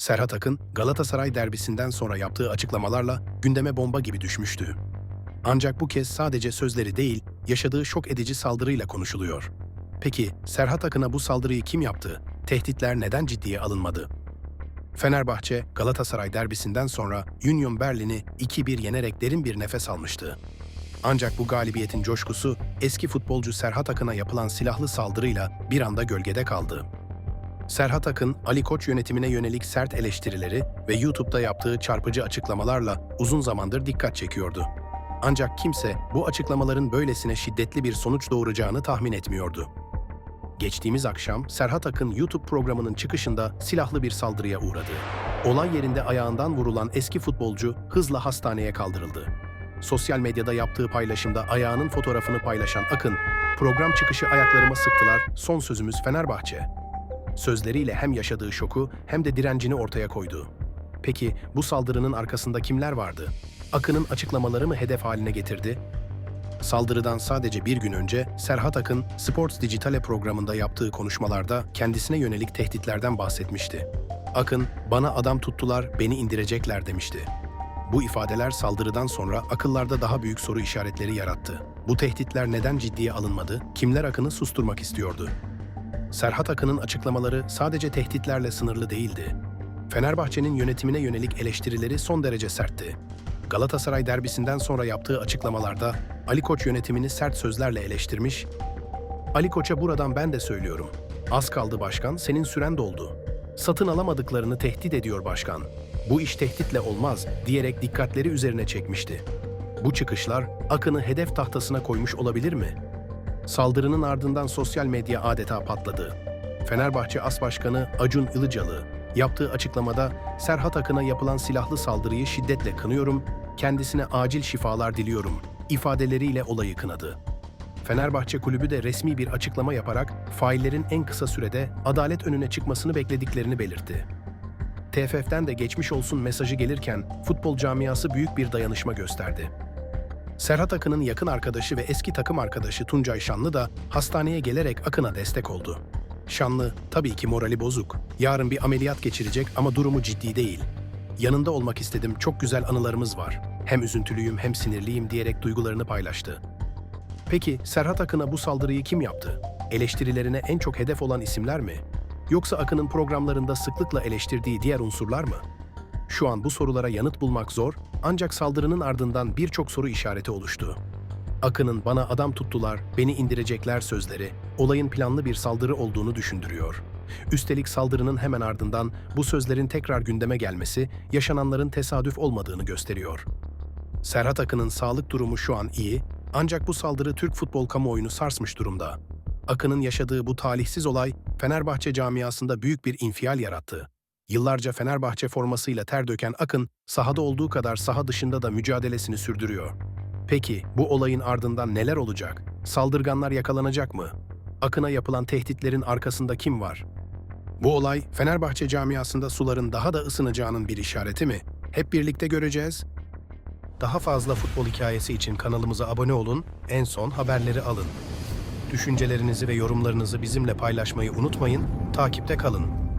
Serhat Akın, Galatasaray derbisinden sonra yaptığı açıklamalarla gündeme bomba gibi düşmüştü. Ancak bu kez sadece sözleri değil, yaşadığı şok edici saldırıyla konuşuluyor. Peki Serhat Akın'a bu saldırıyı kim yaptı? Tehditler neden ciddiye alınmadı? Fenerbahçe, Galatasaray derbisinden sonra Union Berlin'i 2-1 yenerek derin bir nefes almıştı. Ancak bu galibiyetin coşkusu eski futbolcu Serhat Akın'a yapılan silahlı saldırıyla bir anda gölgede kaldı. Serhat Akın, Ali Koç yönetimine yönelik sert eleştirileri ve YouTube'da yaptığı çarpıcı açıklamalarla uzun zamandır dikkat çekiyordu. Ancak kimse bu açıklamaların böylesine şiddetli bir sonuç doğuracağını tahmin etmiyordu. Geçtiğimiz akşam Serhat Akın YouTube programının çıkışında silahlı bir saldırıya uğradı. Olay yerinde ayağından vurulan eski futbolcu hızla hastaneye kaldırıldı. Sosyal medyada yaptığı paylaşımda ayağının fotoğrafını paylaşan Akın, program çıkışı ayaklarıma sıktılar, son sözümüz Fenerbahçe. Sözleriyle hem yaşadığı şoku hem de direncini ortaya koydu. Peki bu saldırının arkasında kimler vardı? Akın'ın açıklamaları mı hedef haline getirdi? Saldırıdan sadece bir gün önce Serhat Akın, Sports Digitale programında yaptığı konuşmalarda kendisine yönelik tehditlerden bahsetmişti. Akın, bana adam tuttular, beni indirecekler demişti. Bu ifadeler saldırıdan sonra akıllarda daha büyük soru işaretleri yarattı. Bu tehditler neden ciddiye alınmadı? Kimler Akın'ı susturmak istiyordu? Serhat Akın'ın açıklamaları sadece tehditlerle sınırlı değildi. Fenerbahçe'nin yönetimine yönelik eleştirileri son derece sertti. Galatasaray derbisinden sonra yaptığı açıklamalarda Ali Koç yönetimini sert sözlerle eleştirmiş, Ali Koç'a buradan ben de söylüyorum. Az kaldı başkan, senin süren doldu. Satın alamadıklarını tehdit ediyor başkan. Bu iş tehditle olmaz diyerek dikkatleri üzerine çekmişti. Bu çıkışlar Akın'ı hedef tahtasına koymuş olabilir mi? Saldırının ardından sosyal medya adeta patladı. Fenerbahçe As Başkanı Acun Ilıcalı yaptığı açıklamada Serhat Akın'a yapılan silahlı saldırıyı şiddetle kınıyorum, kendisine acil şifalar diliyorum ifadeleriyle olayı kınadı. Fenerbahçe kulübü de resmi bir açıklama yaparak faillerin en kısa sürede adalet önüne çıkmasını beklediklerini belirtti. TFF'den de geçmiş olsun mesajı gelirken futbol camiası büyük bir dayanışma gösterdi. Serhat Akın'ın yakın arkadaşı ve eski takım arkadaşı Tuncay Şanlı da hastaneye gelerek Akın'a destek oldu. Şanlı, tabii ki morali bozuk. Yarın bir ameliyat geçirecek ama durumu ciddi değil. Yanında olmak istedim, çok güzel anılarımız var. Hem üzüntülüyüm hem sinirliyim diyerek duygularını paylaştı. Peki Serhat Akın'a bu saldırıyı kim yaptı? Eleştirilerine en çok hedef olan isimler mi? Yoksa Akın'ın programlarında sıklıkla eleştirdiği diğer unsurlar mı? Şu an bu sorulara yanıt bulmak zor ancak saldırının ardından birçok soru işareti oluştu. Akın'ın bana adam tuttular, beni indirecekler sözleri, olayın planlı bir saldırı olduğunu düşündürüyor. Üstelik saldırının hemen ardından bu sözlerin tekrar gündeme gelmesi yaşananların tesadüf olmadığını gösteriyor. Serhat Akın'ın sağlık durumu şu an iyi ancak bu saldırı Türk futbol kamuoyunu sarsmış durumda. Akın'ın yaşadığı bu talihsiz olay Fenerbahçe camiasında büyük bir infial yarattı. Yıllarca Fenerbahçe formasıyla ter döken Akın, sahada olduğu kadar saha dışında da mücadelesini sürdürüyor. Peki bu olayın ardından neler olacak? Saldırganlar yakalanacak mı? Akın'a yapılan tehditlerin arkasında kim var? Bu olay Fenerbahçe camiasında suların daha da ısınacağının bir işareti mi? Hep birlikte göreceğiz. Daha fazla futbol hikayesi için kanalımıza abone olun, en son haberleri alın. Düşüncelerinizi ve yorumlarınızı bizimle paylaşmayı unutmayın, takipte kalın.